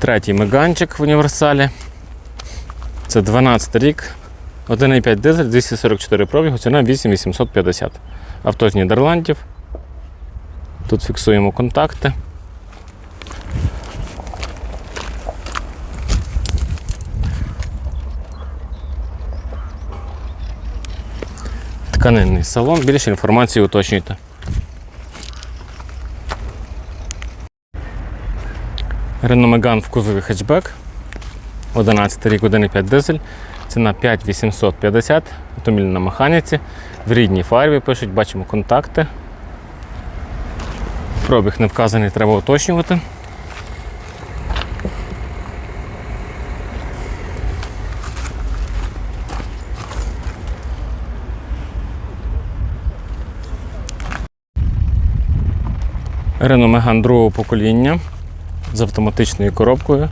Третій меганчик в універсалі. Це 12 рік. 1,5 дизель, 244 пробігу, ціна 8850. Авто з Нідерландів. Тут фіксуємо контакти. Тканинний салон. Більше інформації уточнюйте. Renault Megane в кузові хетчбек. 11 рік, 1,5 дизель. Ціна 5850. Автомобіль на механіці. В рідній фарбі пишуть, бачимо контакти. Пробіг не вказаний, треба уточнювати. Renault Megane другого покоління з автоматичною коробкою.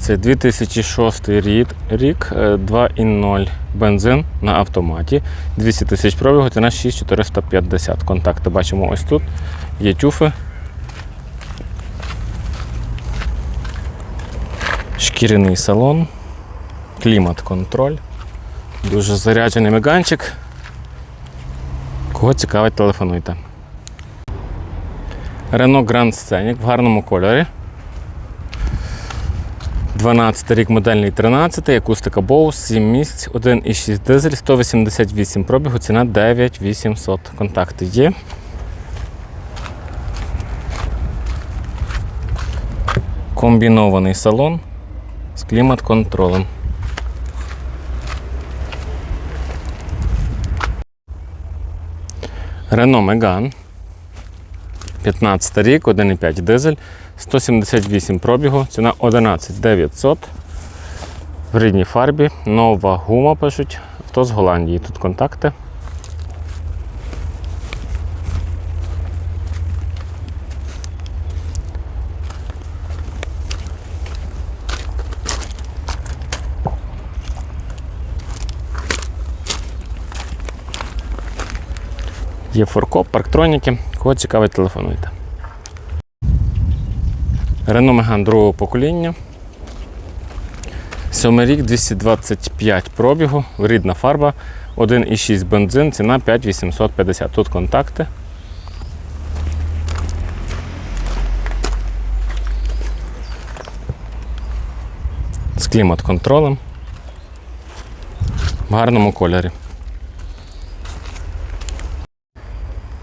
Це 2006 рік, рік е, 2.0 бензин на автоматі. 200 тисяч пробігу, ціна 6450. Контакти бачимо ось тут. Є тюфи. Шкіряний салон, клімат-контроль. Дуже заряджений меганчик. Кого цікавить, телефонуйте. Renault Grand Scenic в гарному кольорі. 12 рік модельний 13, акустика Bose, 7 місць, 1,6 дизель, 188 пробігу, ціна 9800. Контакти є. Комбінований салон з клімат-контролем. Renault Megane. 15 рік, 1,5 дизель, 178 пробігу, ціна 11 900. В рідній фарбі, нова гума пишуть, авто з Голландії. Тут контакти. Є форкоп, парктроніки. Кого цікавить, телефонуйте. Renault Megane другого покоління. Сьомий рік 225 пробігу, рідна фарба, 1,6 бензин, ціна 5850. Тут контакти. З клімат-контролем. В гарному кольорі.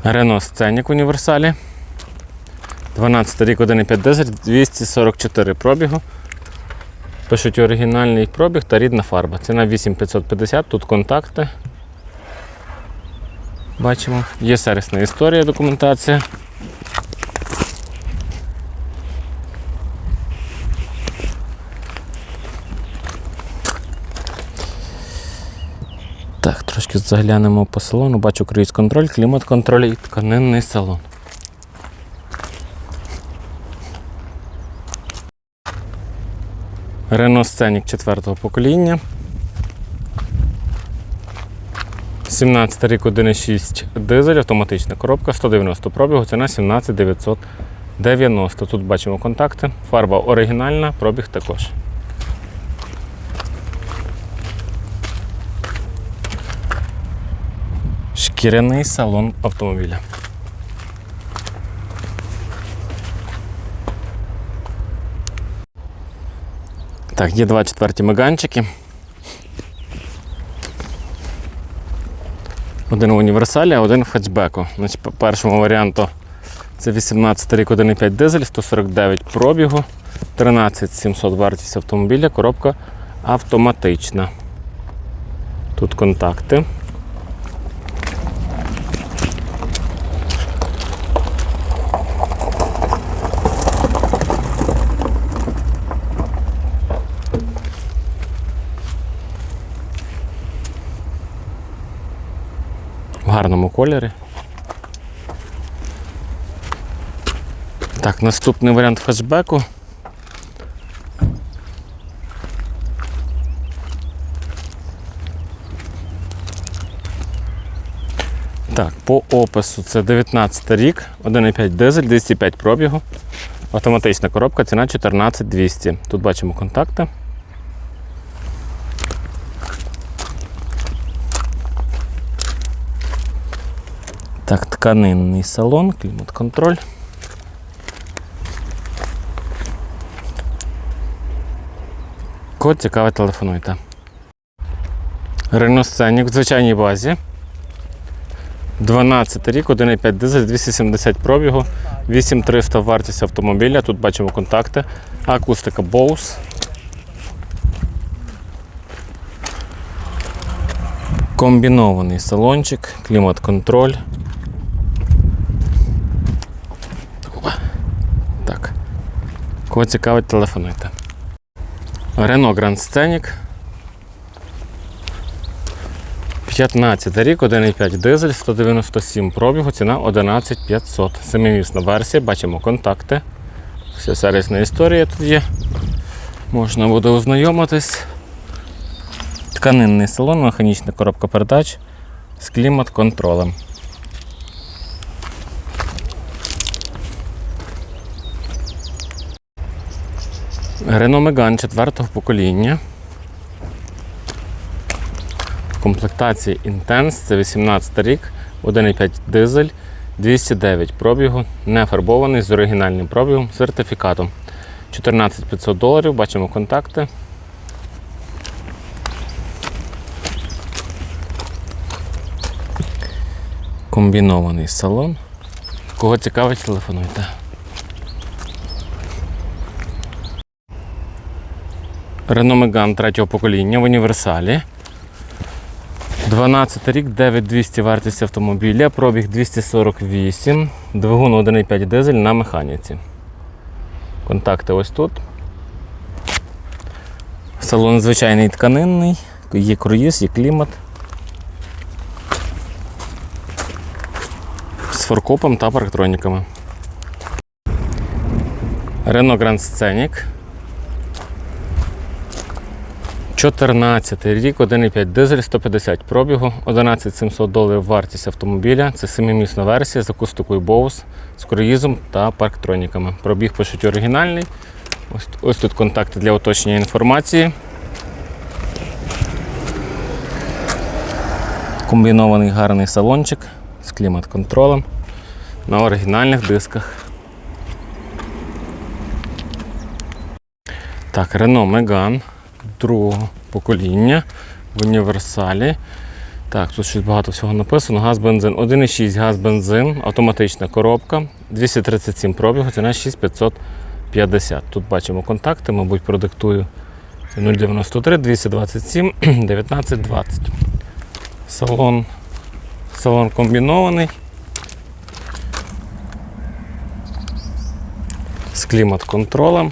Renault Сценік універсалі. 12 рік 1,5 дизель, 244 пробігу. Пишуть оригінальний пробіг та рідна фарба. Ціна 8550, тут контакти. Бачимо. Є сервісна історія, документація. Так, трошки заглянемо по салону. Бачу круїз контроль, клімат контроль і тканинний салон. Renault Scenic 4 покоління. 17 рік 1,6 дизель, автоматична коробка, 190 пробігу, ціна 17 990. Тут бачимо контакти. Фарба оригінальна, пробіг також. Шкіряний салон автомобіля. Так, є два четверті меганчики. Один в універсалі, а один в хетчбеку. Значить, по першому варіанту Це 18 рік 1,5 дизель, 149 пробігу, 13 700 вартість автомобіля, коробка автоматична. Тут контакти. Гарному кольорі. Так, наступний варіант хетчбеку. Так, по опису це 19 рік, 1,5 дизель, 205 пробігу. Автоматична коробка, ціна 14200. Тут бачимо контакти. Так, тканинний салон, клімат-контроль. Код цікавий, телефонуйте. Renault в звичайній базі. 12 рік, 1,5 дизель, 270 пробігу, 8300 вартість автомобіля. Тут бачимо контакти. Акустика Bose. Комбінований салончик, клімат-контроль. Опа. Так. Кого цікавить, телефонуйте. Renault Grand Scenic. 15 рік, 1,5 дизель, 197 пробігу, ціна 11500. Семимісна версія, бачимо контакти. Вся сервісна історія тут є. Можна буде ознайомитись. Тканинний салон, механічна коробка передач з клімат-контролем. Renault Megane четвертого покоління. В комплектації Intense, це 18 рік, 1,5 дизель, 209 пробігу, не фарбований з оригінальним пробігом, сертифікатом. 14 500 доларів, бачимо контакти. Комбінований салон. Кого цікавить, телефонуйте. Renault Megane третього покоління в універсалі. 12 рік, 9200 вартість автомобіля, пробіг 248, двигун 1,5 дизель на механіці. Контакти ось тут. Салон звичайний тканинний, є круїз, є клімат. З форкопом та парктроніками. Renault Grand Scenic. 14 рік, 1,5 дизель, 150 пробігу, 11 700 доларів вартість автомобіля. Це семимісна версія з акустикою Bose, з круїзом та парктроніками. Пробіг пишуть оригінальний. Ось, ось тут контакти для уточнення інформації. Комбінований гарний салончик з клімат-контролем на оригінальних дисках. Так, Renault Megane другого покоління в універсалі. Так, тут щось багато всього написано. Газ бензин. 1,6 газ бензин, автоматична коробка, 237 пробігу, ціна 6550. Тут бачимо контакти, мабуть, продиктую. Це 093 227 1920. Салон, салон комбінований. З клімат-контролем.